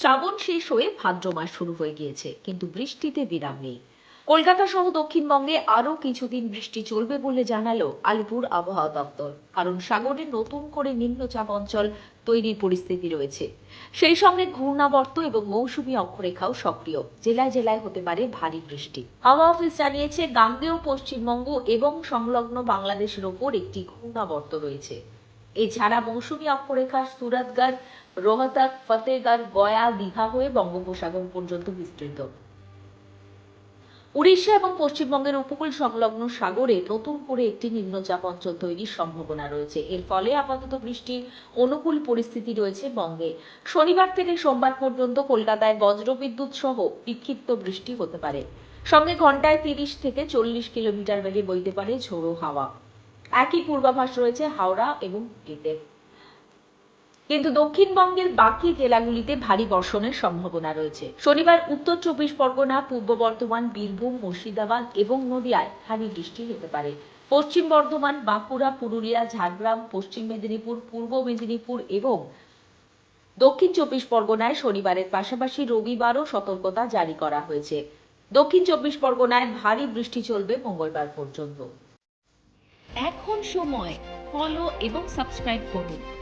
শ্রাবণ শেষ হয়ে ভাদ্র মাস শুরু হয়ে গিয়েছে, কিন্তু বৃষ্টিতে বিরাম নেই। কলকাতা সহ দক্ষিণবঙ্গে আরও কিছুদিন বৃষ্টি চলবে বলে জানালো আলিপুর আবহাওয়া দপ্তর। কারণ সাগরে নতুন করে নিম্নচাপ অঞ্চল তৈরির পরিস্থিতি রয়েছে। সেই সঙ্গে ঘূর্ণাবর্ত এবং মৌসুমী অক্ষরেখাও সক্রিয়। জেলায় জেলায় হতে পারে ভারী বৃষ্টি। হাওয়া অফিস জানিয়েছে, গাঙ্গেয়, পশ্চিমবঙ্গ এবং সংলগ্ন বাংলাদেশের ওপর একটি ঘূর্ণাবর্ত রয়েছে। এছাড়া মৌসুমী অক্ষরেখা সুরাতগড়, রোহতাক ফতেগড় গয়া, দীঘা হয়ে বঙ্গোপসাগর পর্যন্ত বিস্তৃত। উড়িষ্যা এবং পশ্চিমবঙ্গের উপকূল সংলগ্ন সাগরে নতুন করে একটি নিম্নচাপ অঞ্চল তৈরির সম্ভাবনা রয়েছে। এর ফলে আপাতত বৃষ্টির অনুকূল পরিস্থিতি রয়েছে বঙ্গে। শনিবার থেকে সোমবার পর্যন্ত কলকাতায় বজ্রবিদ্যুৎ সহ বিক্ষিপ্ত বৃষ্টি হতে পারে। সঙ্গে ঘন্টায় তিরিশ থেকে চল্লিশ কিলোমিটার বেগে বইতে পারে ঝোড়ো হাওয়া। একই পূর্বাভাস রয়েছে হাওড়া এবং হুগলিতে কিন্তু দক্ষিণবঙ্গের বাকি জেলাগুলিতে ভারী বর্ষণের সম্ভাবনা রয়েছে। শনিবার উত্তর চব্বিশ পরগনা, পূর্ব বর্ধমান, বীরভূম, মুর্শিদাবাদ এবং নদিয়ায় ভারী বৃষ্টি হতে পারে। পশ্চিম বর্ধমান, বাঁকুড়া, পুরুলিয়া, ঝাড়গ্রাম, পশ্চিম মেদিনীপুর, পূর্ব মেদিনীপুর এবং দক্ষিণ চব্বিশ পরগনায় শনিবারের পাশাপাশি রবিবারও সতর্কতা জারি করা হয়েছে। দক্ষিণ চব্বিশ পরগনায় ভারী বৃষ্টি চলবে মঙ্গলবার পর্যন্ত। এখন সময় ফলো এবং সাবস্ক্রাইব করুন।